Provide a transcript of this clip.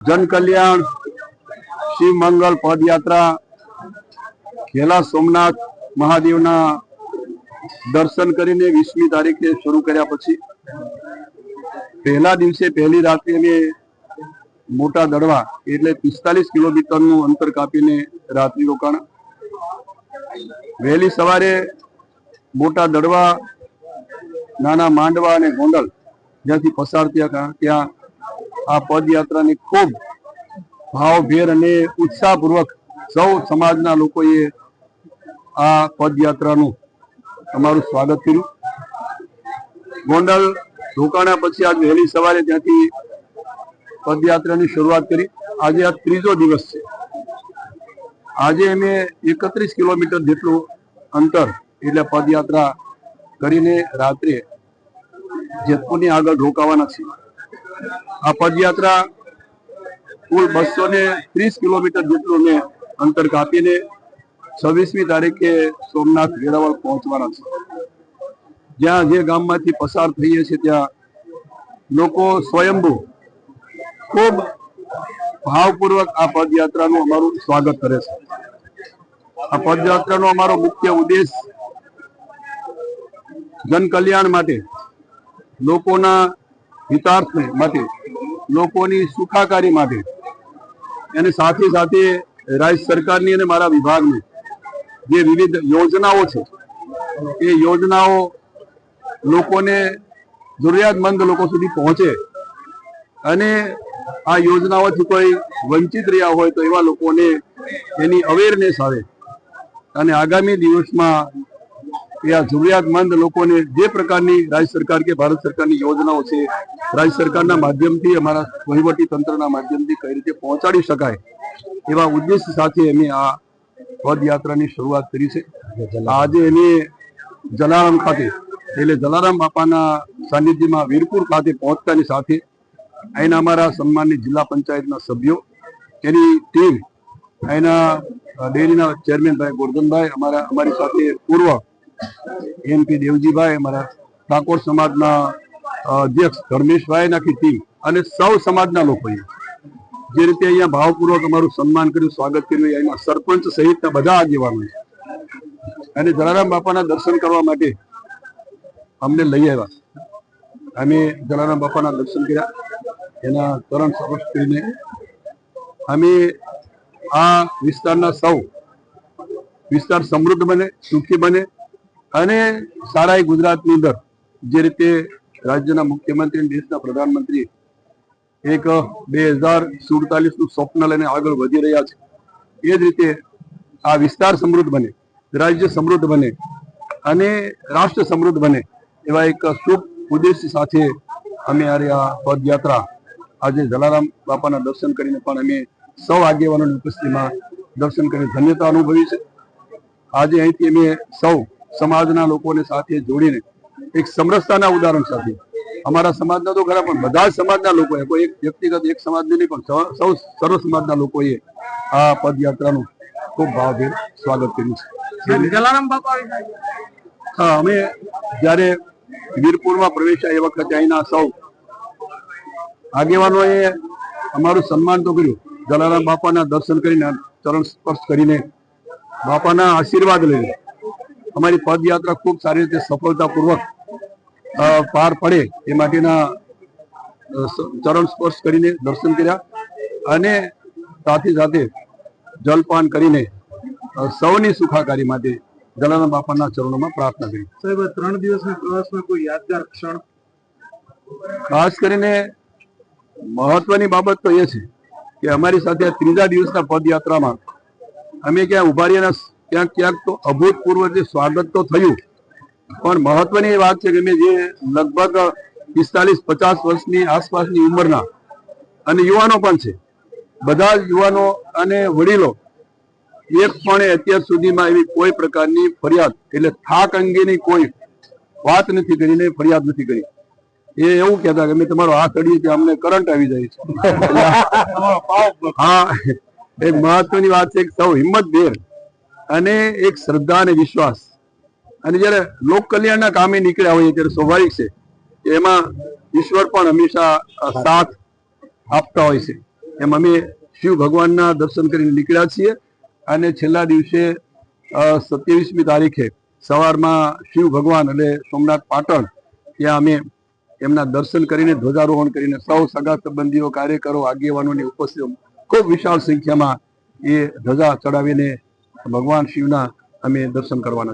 જન કલ્યાણ શિવ મંગલ પદયાત્રા ખેલા સોમનાથ મહાદેવના દર્શન કરીને વીસમી તારીખે શરૂ કર્યા પછી પહેલા દિવસે પહેલી રાત્રે અમે મોટા દડવા એટલે પિસ્તાલીસ કિલોમીટરનું અંતર કાપીને રાત્રિ રોકાણ. વહેલી સવારે મોટા દડવા, નાના માંડવા અને ગોંડલ જ્યાંથી પસાર થયા ત્યાં આ પદયાત્રાની ખૂબ ભાવભેર અને ઉત્સાહપૂર્વક સૌ સમાજના લોકોએ આ પદયાત્રાનું તમારું સ્વાગત કર્યું. ગોંડલ ઢોકાણા પછી આજ વહેલી સવારે ત્યાંથી પદયાત્રાની શરૂઆત કરી. આજે આ ત્રીજો દિવસ છે. આજે અમે એકત્રીસ કિલોમીટર જેટલું અંતર એટલે પદયાત્રા કરીને રાત્રે જેતપુરની આગળ ઢોકાવાના છીએ. આ પદયાત્રા કુલ બસો ને ત્રીસ કિલોમીટર જેટલું અમે અંતર કાપીને છવ્વીસમી તારીખે સોમનાથ વેરાવળ પહોંચવાના છે. જ્યાં જે ગામમાંથી પસાર થઈએ છીએ ત્યાં લોકો સ્વયંભૂ ખૂબ ભાવપૂર્વક આ પદયાત્રાનું અમારું સ્વાગત કરે છે. આ પદયાત્રાનો અમારો મુખ્ય ઉદ્દેશ જન કલ્યાણ માટે લોકોના હિતાર્થ માટે, લોકોની સુખાકારી માટે. અને સાથે સાથે રાજ્ય સરકારની અને મારા વિભાગની જે વિવિધ યોજનાઓ છે, એ યોજનાઓ લોકોને જરૂરિયાતમંદ લોકો સુધી પહોંચે અને આ યોજનાઓથી કોઈ વંચિત રહ્યા હોય તો એવા લોકોને એની અવેરનેસ આવે. અને આગામી દિવસમાં એ આ જરૂરિયાતમંદ લોકોને જે પ્રકારની રાજ્ય સરકાર કે ભારત સરકારની યોજનાઓ છે રાજ્ય સરકારના માધ્યમથી અમારા વહીવટી તંત્રના માધ્યમથી કઈ રીતે પહોંચાડી શકાય એવા ઉદ્દેશ સાથે અમે આ પદયાત્રાની શરૂઆત કરી છે. આજે એની જલારામ ખાતે, એટલે જલારામ બાપાના સાનિધ્યમાં વીરપુર ખાતે પહોંચતાની સાથે અહીંના અમારા સન્માનની જિલ્લા પંચાયતના સભ્યો એની ટીમ, અહીંના ડેરીના ચેરમેનભાઈ ગોરધનભાઈ, અમારા, અમારી સાથે પૂર્વ એમપી દેવજીભાઈ, અમારા ઠાકોર સમાજના અધ્યક્ષ ધર્મેશભાઈ નાખી ટીમ અને સૌ સમાજના લોકોએ જે રીતે અહીંયા ભાવપૂર્વક અમારું સન્માન કર્યું, સ્વાગત કર્યું એમાં સરપંચ સહિતના બધા આગેવાનો અને જલારામ બાપાના દર્શન કરવા માટે અમને લઈ આવ્યા અમે જલારામ બાપાના દર્શન કર્યા, એના ચરણ સ્પર્શ કરીને અમે આ વિસ્તારના સૌ વિસ્તાર સમૃદ્ધ બને, સુખી બને અને સારા ગુજરાતની અંદર જે રીતે રાજ્યના મુખ્યમંત્રી દેશના પ્રધાનમંત્રી એક બે હજાર સુડતાલીસનું સ્વપ્ન લઈને આગળ વધી રહ્યા છે. એ જ રીતે આ વિસ્તાર સમૃદ્ધ બને, રાજ્ય સમૃદ્ધ બને અને રાષ્ટ્ર સમૃદ્ધ બને એવા એક શુભ ઉદ્દેશ સાથે અમે આ પદયાત્રા આજે જલારામ બાપાના દર્શન કરીને પણ અમે સૌ આગેવાનોની ઉપસ્થિતિમાં દર્શન કરી ધન્યતા અનુભવી છે. આજે અહીંથી અમે સૌ સમાજના લોકોને સાથે જોડીને એક સમરસતાના ઉદાહરણ સાથે. અમારા સમાજના તો ખરા પણ બધા જ સમાજના લોકોએ કોઈ એક વ્યક્તિગત એક સમાજની નહીં પણ સૌ- સર્વ સમાજના લોકોએ આ પદયાત્રાનું ખૂબ ભાવભેર સ્વાગત કર્યું છે. હા અમે જ્યારે વીરપુરમાં પ્રવેશ્યા એ વખતે અહીંના સૌ આગેવાનોએ અમારું સન્માન તો કર્યું. જલારામ બાપાના દર્શન કરીને ચરણ સ્પર્શ કરીને બાપાના આશીર્વાદ લઈને અમારી પદયાત્રા ખૂબ સારી રીતે સફળતાપૂર્વક પાર પડે એ માટેના ચરણ સ્પર્શ કરીને દર્શન કર્યા અને સાથે સાથે જલપાન કરીને સૌની સુખાકારી માટે જલારામ બાપાના ચરણોમાં પ્રાર્થના કરી. સાહેબ ત્રણ દિવસના પ્રવાસમાં કોઈ યાદગાર ક્ષણ? ખાસ કરીને મહત્વની બાબત તો એ છે કે અમારી સાથે ત્રીજા દિવસના પદયાત્રામાં અમે ક્યાં ઊભા રહ્યા ક્યાંક ક્યાંક તો અભૂતપૂર્વ જે સ્વાગત તો થયું પણ મહત્વની વાત છે કે મેં જે લગભગ પિસ્તાલીસ, પચાસ વર્ષની આસપાસની ઉંમરના અને યુવાનો પણ છે. બધા યુવાનો અને વડીલો એક પણ અત્યાર સુધીમાં એવી કોઈ પ્રકારની ફરિયાદ એટલે થાક અંગેની કોઈ વાત નથી કરીને ફરિયાદ નથી કરી. એ એવું કહેતા કે અમે તમારો હાથ અડીએ અમને કરંટ આવી જાય છે. હા એક મહત્વની વાત છે સૌ હિંમત ભેર અને એક શ્રદ્ધા અને વિશ્વાસ અને જ્યારે લોક કલ્યાણના કામે નીકળ્યા હોઈએ ત્યારે સ્વાભાવિક છે એમાં ઈશ્વર પણ હંમેશા સાથ આપતા હોય છે. એમ અમે શિવ ભગવાનના દર્શન કરીને નીકળ્યા છીએ અને છેલ્લા દિવસે સત્યાવીસમી તારીખે સવારમાં શિવ ભગવાન એટલે સોમનાથ પાટણ ત્યાં અમે એમના દર્શન કરીને ધ્વજારોહણ કરીને સૌ સગા સંબંધીઓ, કાર્યકરો, આગેવાનોની ઉપસ્થિત ખૂબ વિશાળ સંખ્યામાં એ ધ્વજા ચડાવીને ભગવાન શિવના અમે દર્શન કરવાના